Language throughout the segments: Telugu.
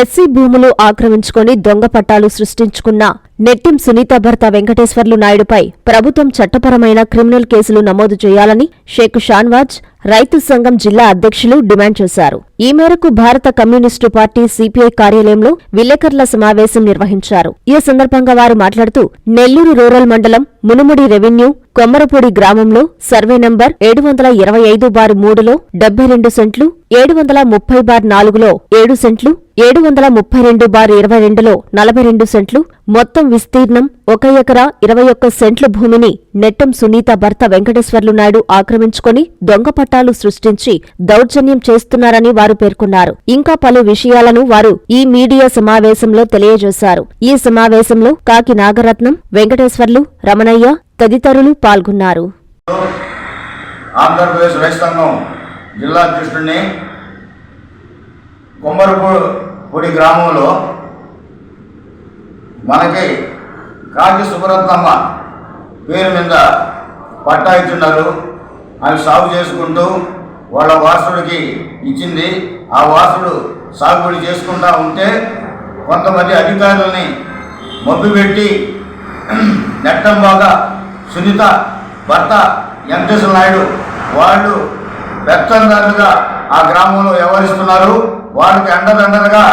ఎస్సీ భూములు ఆక్రమించుకొని దొంగ పట్టాలు సృష్టించుకున్న నెట్టిం సునీత భర్త వెంకటేశ్వర్లు నాయుడుపై ప్రభుత్వం చట్టపరమైన క్రిమినల్ కేసులు నమోదు చేయాలని షేక్ షాన్వాజ్ రైతు సంఘం జిల్లా అధ్యక్షులు డిమాండ్ చేశారు. ఈ మేరకు భారత కమ్యూనిస్టు పార్టీ సిపిఐ కార్యాలయంలో విలేకరుల సమావేశం నిర్వహించారు. ఈ సందర్భంగా వారు మాట్లాడుతూ నెల్లూరు రూరల్ మండలం మునుముడి రెవెన్యూ కొమ్మరపూడి గ్రామంలో సర్వే నంబర్ ఏడు వందల ఇరవై ఐదు బార్ మూడులో డెబ్బై రెండు సెంట్లు ఏడు వందల ముప్పై బార్ నాలుగులో ఏడు సెంట్లు ఏడు వందల ముప్పై రెండు బార్ ఇరవై రెండులో నలభై రెండు సెంట్లు మొత్తం విస్తీర్ణం ఒక ఎకరా ఇరవై ఒక్క సెంట్ల భూమిని నెట్టం సునీత భర్త వెంకటేశ్వర్లు నాయుడు ఆక్రమించుకొని దొంగ పట్టాలు సృష్టించి దౌర్జన్యం చేస్తున్నారని వారు పేర్కొన్నారు. ఇంకా పలు విషయాలను వారు ఈ మీడియా సమావేశంలో తెలియజేశారు. ఈ సమావేశంలో కాకి నాగరత్నం వెంకటేశ్వర్లు రమణయ్య తదితరులు పాల్గొన్నారు. ఆంధ్రప్రదేశ్ జిల్లా అధ్యక్షుడిని కొమ్మరపూడి గ్రామంలో మనకి కాకి సుబ్రత్నమ్మ పేరు మీద పట్టా ఇచ్చున్నారు అవి సాగు చేసుకుంటూ వాళ్ళ వాసుడికి ఇచ్చింది. ఆ వాసుడు సాగుబడి చేసుకుంటా ఉంటే కొంతమంది అధికారులని మబ్బుపెట్టి నెట్టం బాగా సునీత భర్త వెంకటేశ్వర నాయుడు వాళ్ళు పెత్తందారులుగా ఆ గ్రామంలో వ్యవహరిస్తున్నారు. వాళ్ళకి అండదండలుగా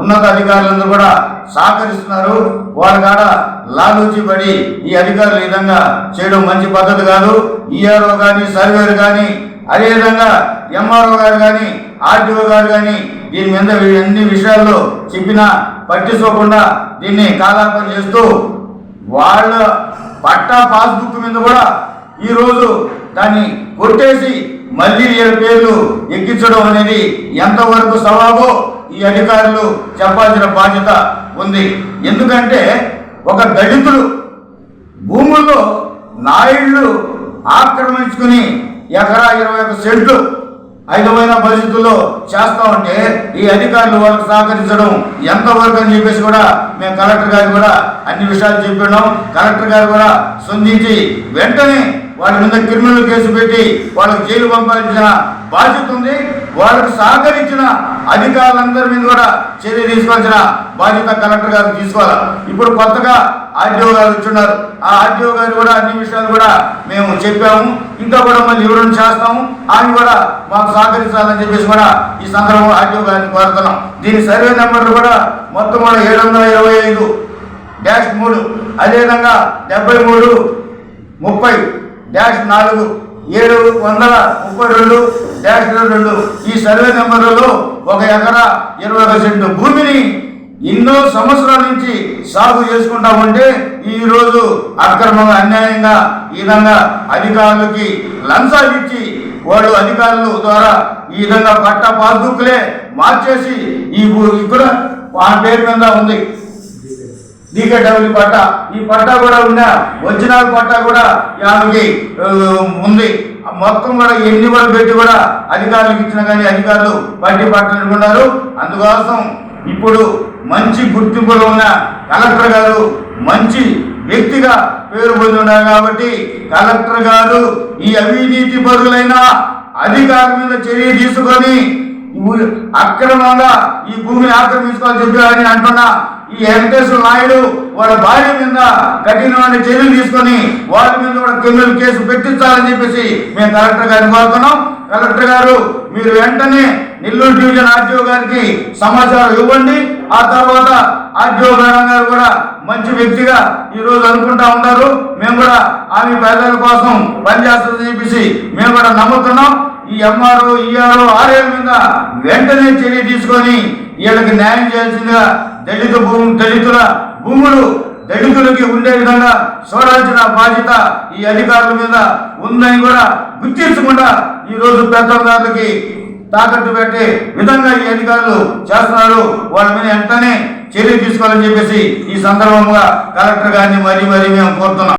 ఉన్నత అధికారులందరూ కూడా సహకరిస్తున్నారు. వాళ్ళ కాడ లాలూచి పడి ఈ అధికారులు ఈ విధంగా చేయడం మంచి పద్ధతి కాదు. ఈఆర్ఓ కానీ సర్వేరు కానీ అదేవిధంగా ఎంఆర్ఓ గారు కానీ ఆర్టీఓ గారు కానీ దీని మీద అన్ని విషయాల్లో చెప్పినా పట్టించుకోకుండా దీన్ని కాలాపం చేస్తూ వాళ్ళ పట్టా పాస్బుక్ మీద కూడా ఈరోజు దాన్ని కొట్టేసి మళ్ళీ వీళ్ళ పేర్లు ఎక్కించడం అనేది ఎంతవరకు సవాబో ఈ అధికారులు చెప్పాల్సిన బాధ్యత ఉంది. ఎందుకంటే ఒక దళితులు భూముల్లో నాయుళ్ళు ఆక్రమించుకుని ఎకరా ఇరవై ఒక సెంట్లు ఐదమైన పరిస్థితుల్లో చేస్తా ఉంటే ఈ అధికారులు వాళ్ళకు సహకరించడం ఎంతవరకు అని చెప్పేసి కూడా మేము కలెక్టర్ గారు కూడా అన్ని విషయాలు చెప్పినాం కలెక్టర్ గారు కూడా స్పందించి వెంటనే వాళ్ళ మీద క్రిమినల్ కేసు పెట్టి వాళ్ళకి జైలు పంపాల్సిన బాధ్యత ఉంది. వాళ్ళకు సహకరించిన అధికారులందరి మీద కూడా చర్య తీసుకోవాల్సిన బాధ్యత కలెక్టర్ గారు తీసుకోవాలి? ఇప్పుడు కొత్తగా ఆర్టీఓ గారు వచ్చున్నారు. ఆ ఆర్టీఓ గారు కూడా అన్ని విషయాలు కూడా మేము చెప్పాము. ఇంకా కూడా మళ్ళీ వివరణ చేస్తాము. ఆమె కూడా మాకు సహకరించాలని చెప్పేసి కూడా ఈ సందర్భంలో ఆర్టీఓ గారిని కోరుతున్నాం. దీని సర్వే నెంబర్లు కూడా మొత్తం కూడా ఏడు వందల ఇరవై ఐదు డాష్ మూడు. అదేవిధంగా డెబ్బై మూడు ముప్పై. డాష్ నాలుగు ఏడు వందల ముప్పై రెండు డాష్ రెండు ఈ సర్వే నెంబర్లలో ఒక ఎకరా ఇరవై ఒక సెంటు భూమిని ఎన్నో సంవత్సరాల నుంచి సాగు చేసుకుంటా ఉంటే ఈరోజు అక్రమంగా అన్యాయంగా ఈ విధంగా అధికారులకి లంచాలు ఇచ్చి వాళ్ళు అధికారుల ద్వారా ఈ విధంగా పట్ట పాస్బుక్లే మార్చేసి ఈ ఇక్కడ ఆ పేరు మీద ఉంది. డీకేడబ్ల్యూ పట్టా ఈ పట్టా కూడా ఉన్నా ఒరిజినల్ పట్టా కూడా ఆమెకి ఉంది. మొత్తం కూడా ఎన్ని కూడా పెట్టి కూడా అధికారులకు ఇచ్చిన కానీ అధికారులు బట్టి పట్టనుకున్నారు అందుకోసం ఇప్పుడు మంచి గుర్తింపులో ఉన్న కలెక్టర్ గారు మంచి వ్యక్తిగా పేరు పొంది ఉన్నారు కాబట్టి కలెక్టర్ గారు ఈ అవినీతి పరులైన అధికారుల మీద చర్య తీసుకొని అక్రమంగా ఈ భూమిని ఆక్రమించుకోవాలని చెప్పారని అంటున్నా. ఈ వెంకటేశ్వర నాయుడు వాళ్ళ భార్య మీద కఠినమైన చర్యలు తీసుకొని వాళ్ళ మీద కూడా క్రిమినల్ కేసు పెట్టించాలని చెప్పేసి మేము కలెక్టర్ గారిని కోరుతున్నాం. కలెక్టర్ గారు మీరు వెంటనే నెల్లూరు డివిజన్ ఆర్టీఓ గారికి సమాచారం ఇవ్వండి. ఆ తర్వాత ఆర్టీఓ గారు కూడా మంచి వ్యక్తిగా ఈ అనుకుంటా ఉన్నారు. మేము కూడా ఆమె పేదల కోసం పనిచేస్తుందని చెప్పేసి మేము కూడా నమ్ముతున్నాం. ఈ ఎంఆర్ఓ ఈఆర్ఓ ఆర్ఏల మీద వెంటనే చర్య తీసుకొని వీళ్ళకి న్యాయం చేయాల్సిందిగా దళిత భూమి దళితుల భూములు దళితులకి ఉండే విధంగా చూడాల్సిన బాధ్యత ఈ అధికారుల మీద ఉందని కూడా గుర్తించకుండా ఈరోజు పెద్దదారులకి తాకట్టు పెట్టే విధంగా ఈ అధికారులు చేస్తున్నారు. వాళ్ళ మీద వెంటనే చర్య తీసుకోవాలని చెప్పేసి ఈ సందర్భంగా కలెక్టర్ గారిని మరీ మరీ మేము కోరుతున్నాం.